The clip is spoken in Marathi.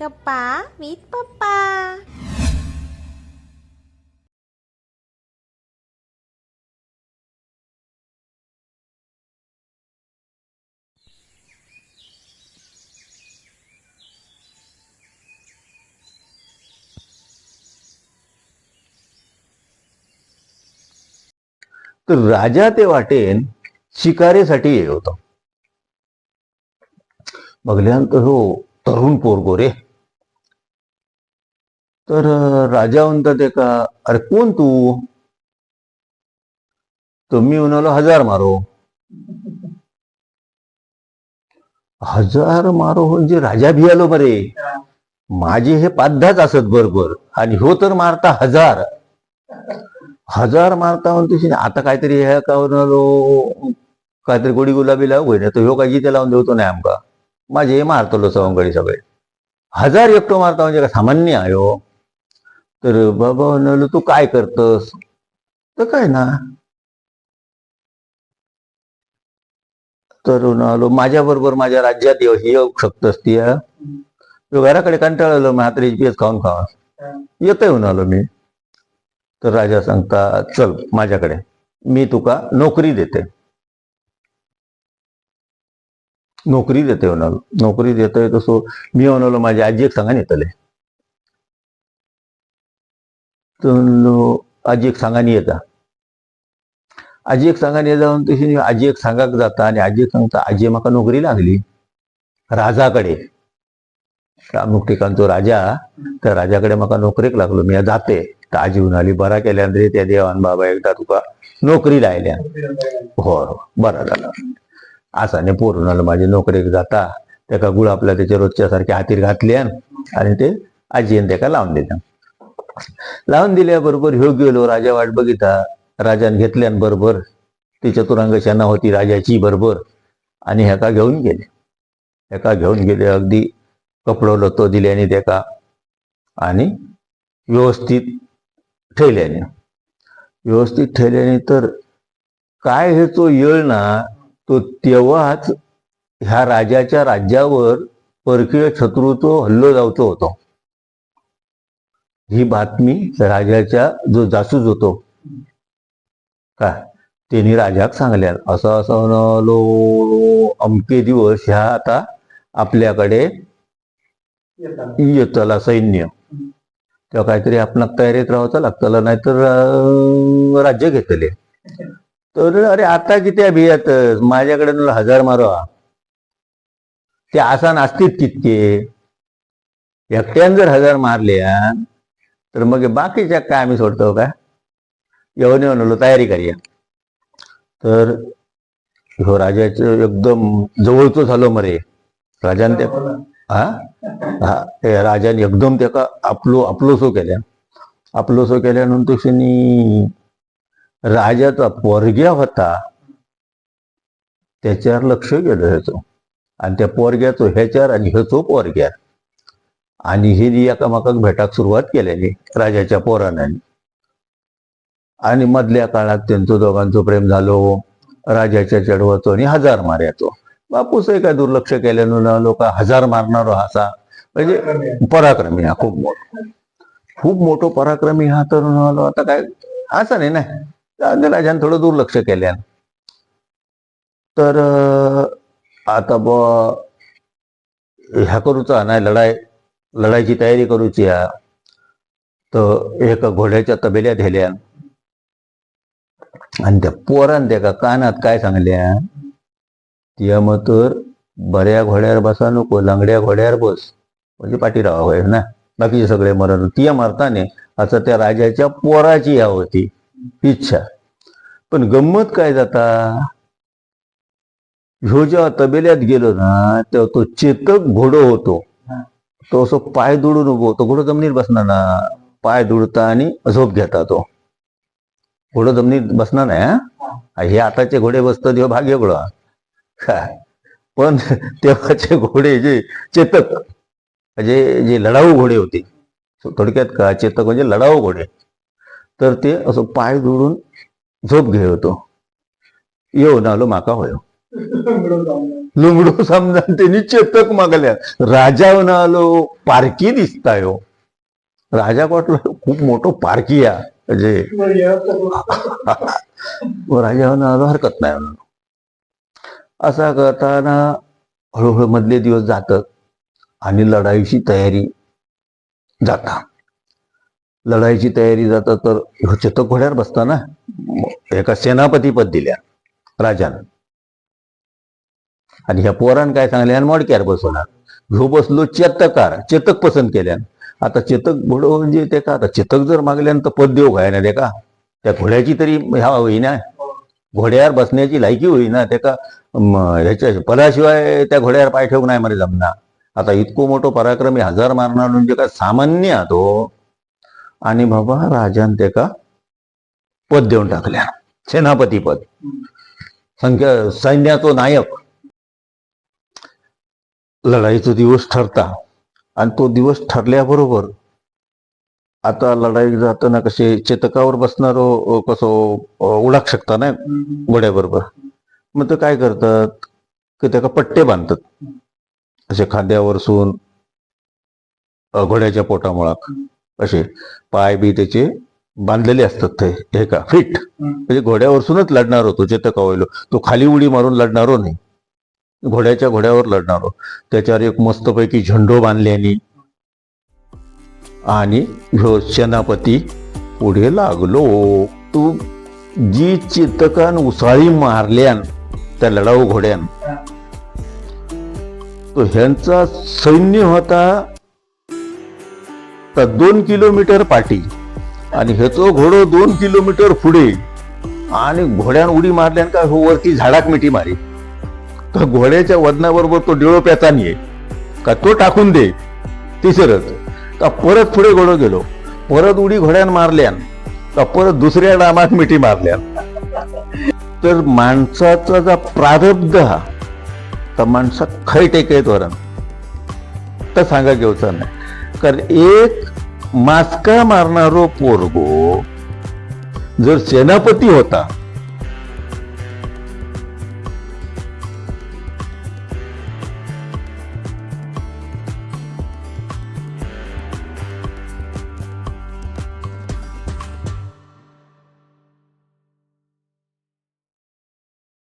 गप्पा विथ पप्पा तर राजा ते वाटेन शिकारेसाठी ये होतो. बघल्यानंतर हो तरुण पोरगो रे. तर राजा म्हणतात एका अरे कोण तू? तर मी म्हणालो हजार मारो. हजार मारो म्हणजे राजा भियालो बरे. माझे हे पाच दहाच असत बरोबर. आणि हो तर मारता हजार. हजार मारता म्हणतो आता काहीतरी ह्या का म्हणालो काहीतरी गोडी गुलाबी लावू होईना तर ह्यो काय जिथे लावून देवतो नाही आमका. माझे हे मारतलो सवंगडी सगळे. हजार एकटो मारता म्हणजे का सामान्य आहे हो. तर बाबा म्हणाल तू काय करतस? तर काय ना. तर म्हणालो माझ्या बरोबर माझ्या राज्यात येऊ येऊ शकतस ती घराकडे कंटाळलं मग आता खाऊन खावा येतोय म्हणालो मी. तर राजा सांगता चल माझ्याकडे मी तुका नोकरी देते. नोकरी देते म्हणालो. नोकरी देतोय तसो मी म्हणालो माझ्या आजी एक सांगा येतले आजी एक सांगानी येता. आजी एक सांगानी येता म्हणून तशी आजी एक सांगाक जाता आणि आजी एक सांगता आजी म्हाका नोकरी लागली. राजाकडे अमुक ठिकाणचो राजा त्या राजाकडे म्हाका नोकरीक लागलो. मी जाते. तर आजी म्हणाली बरा केल्यान रे त्या देवान बाबा एकदा तुका नोकरी लायल्या. हो हो बरं झालं. आसाने पोरून आलं माझी नोकरेक जाता. तेका गुळ आपल्या त्याच्या रोजच्या सारखे हातीर घातल्यान आणि ते आजीन तेका लावून दिल्या लावून दिल्या बरोबर ह्यो गेलो राजा वाट बघिता राजान घेतल्यान बरोबर ती चतुरंग सेना होती राजाची बरोबर. आणि ह्याका घेऊन गेले. ह्याका घेऊन गेले अगदी कपडो लतो दिल्याने तेका आणि व्यवस्थित ठेवल्याने. व्यवस्थित ठेवल्याने तर काय हे तो येळ ना तो तेव्हाच ह्या राजाच्या राज्यावर परकीय शत्रूचो हल्लो जावचो होतो. ही बातमी राजाच्या जो जासूस होतो. का त्यांनी राजाक सांगल्या असं असं म्हणालो अमके दिवस ह्या आता आपल्याकडे येतला सैन्य. तेव्हा काहीतरी आपणाक तयारीत राहावं लागतलं नाहीतर तर राज्य घेतले. तर अरे आता किती अभियात? माझ्याकडे हजार मारवा. ते आसान असतील तितके. एकट्यान जर हजार मारले तर मग बाकीच्या काय आम्ही सोडतो का? येऊन येऊन आलो तयारी करूया. तर हो राजाचं एकदम जवळचं झालो मरे. राजान ते हा? हा राजाने एकदम त्याका आपलो आपलोसो केल्या. आपलोसो केल्यानंतर क्षणी राजाचा पोरग्या होता. त्याच्यावर लक्ष गेलं ह्याचं. आणि त्या पोरग्याचो ह्याच्यावर आणि ह्याचो पोरग्यार आणि हे एकामेकाक भेटाक सुरुवात केलेली राजाच्या पोराण्याने आणि मधल्या काळात त्यांचं दोघांचं प्रेम झालो राजाच्या चढवतो आणि हजार मार्याचो बापूस काय दुर्लक्ष केल्यानं लोक हजार मारणार हा असा म्हणजे पराक्रमी हा खूप मोठा. खूप मोठो पराक्रमी हा तरुण म्हणालो आता काय असं नाही ना. राजाने थोडं दुर्लक्ष केल्यान. तर आता ब ह्या करूचा नाही लढाई लढाईची तयारी करूची हा. तर एका घोड्याच्या तबेल्या दिल्या आणि त्या पोरान त्या कानात काय सांगल्या? त्या मग तर बऱ्या घोड्यावर बसा नको लंगड्या घोड्यावर बस. म्हणजे पाठी राहा ना? बाकीचे सगळे मरण. तिया मारताने असं त्या राजाच्या पोराची ह्या होती इच्छा. पण गंमत काय जाता? ह्यो जेव्हा तबेल्यात गेलो ना तेव्हा तो चेतक घोडो होतो. तो असं पाय दुडून उभो तो घोडं जमिनीत बसणार ना. पाय दुडता आणि झोप घेता तो. घोडं जमिनीत बसणार नाही हा? हे आताचे घोडे बसतं तेव्हा भाग घोडा. काय? पण तेव्हाचे घोडे जे चेतक जे जे लढाऊ घोडे होते. थोडक्यात का चेतक म्हणजे लढाऊ घोडे. तर ते असं पाय दुडून झोप घेतो. येऊन आलो माका होयो. लुंगडो समजा त्यांनी चेतक मागल्या. राजावन आलो पारकी दिसताय हो. राजा वाटलं खूप मोठं पारकी या. म्हणजे राजावन आलो हरकत नाही. म्हणून असा करताना हळूहळू मधले दिवस जातात आणि लढाईची तयारी जाता. लढाईची तयारी जाता तर चेतक घोड्यावर बसताना एका सेनापती पद दिल्या राजानं. आणि ह्या पोरान काय सांगले आणि मोडक्यार बसवणार ह्यो बसलो चेतकार चेतक पसंत केल्यान. आता चेतक घोडो म्हणजे ते का आता चेतक जर मागल्यान तर पद देऊ काय ना ते का? त्या घोड्याची तरी ह्या होईना. घोड्यावर बसण्याची लायकी होईना ते का? ह्याच्या पदाशिवाय त्या घोड्यावर पाय ठेवून नाही मरे जमना आता इतको मोठो पराक्रमी हजार मारणार म्हणजे का सामान्य तो. आणि बाबा राजान ते का? पद देऊन टाकल्या सेनापती पद. संख्या सैन्याचो नायक. लढाईचा दिवस ठरता. आणि तो दिवस ठरल्याबरोबर आता लढाई जाताना कसे चेतकावर बसणारो कसो उडाक शकता ना घोड्याबरोबर. मग ते काय करतात? की त्याका पट्टे बांधतात. असे खांद्यावर सून घोड्याच्या पोटामुळाक. असे पाय बी त्याचे बांधलेले असतात ते हे का? फिट. म्हणजे घोड्यावरसूनच लढणार होतो चेतका होईल तो खाली उडी मारून लढणारो नाही. घोड्याच्या घोड्यावर लढणार त्याच्यावर एक मस्तपैकी झेंडो बांधल्यानी आणि ह्यो सेनापती पुढे लागलो. तू जी चितकान उसाळी मारल्यान त्या लढाऊ घोड्यान. तो ह्यांचा सैन्य होता तर दोन किलोमीटर पाठी. आणि ह्याचो घोडो दोन किलोमीटर पुढे. आणि घोड्यान उडी मारल्यान का हो वरती झाडाक मिठी मारी. तर घोड्याच्या वजनाबरोबर तो डिळो प्याचा नाही का तो टाकून दे? तिसरच का परत पुढे घोडं गेलो? परत उडी घोड्यान मारल्यान का परत दुसऱ्या डामात मिठी मारल्यान? तर माणसाचा जा प्रारब्ध हा तर माणसा खै टेकयत वरण तर सांगा घेऊचा नाही कारण एक मास्का मारणारो पोरगो जर सेनापती होता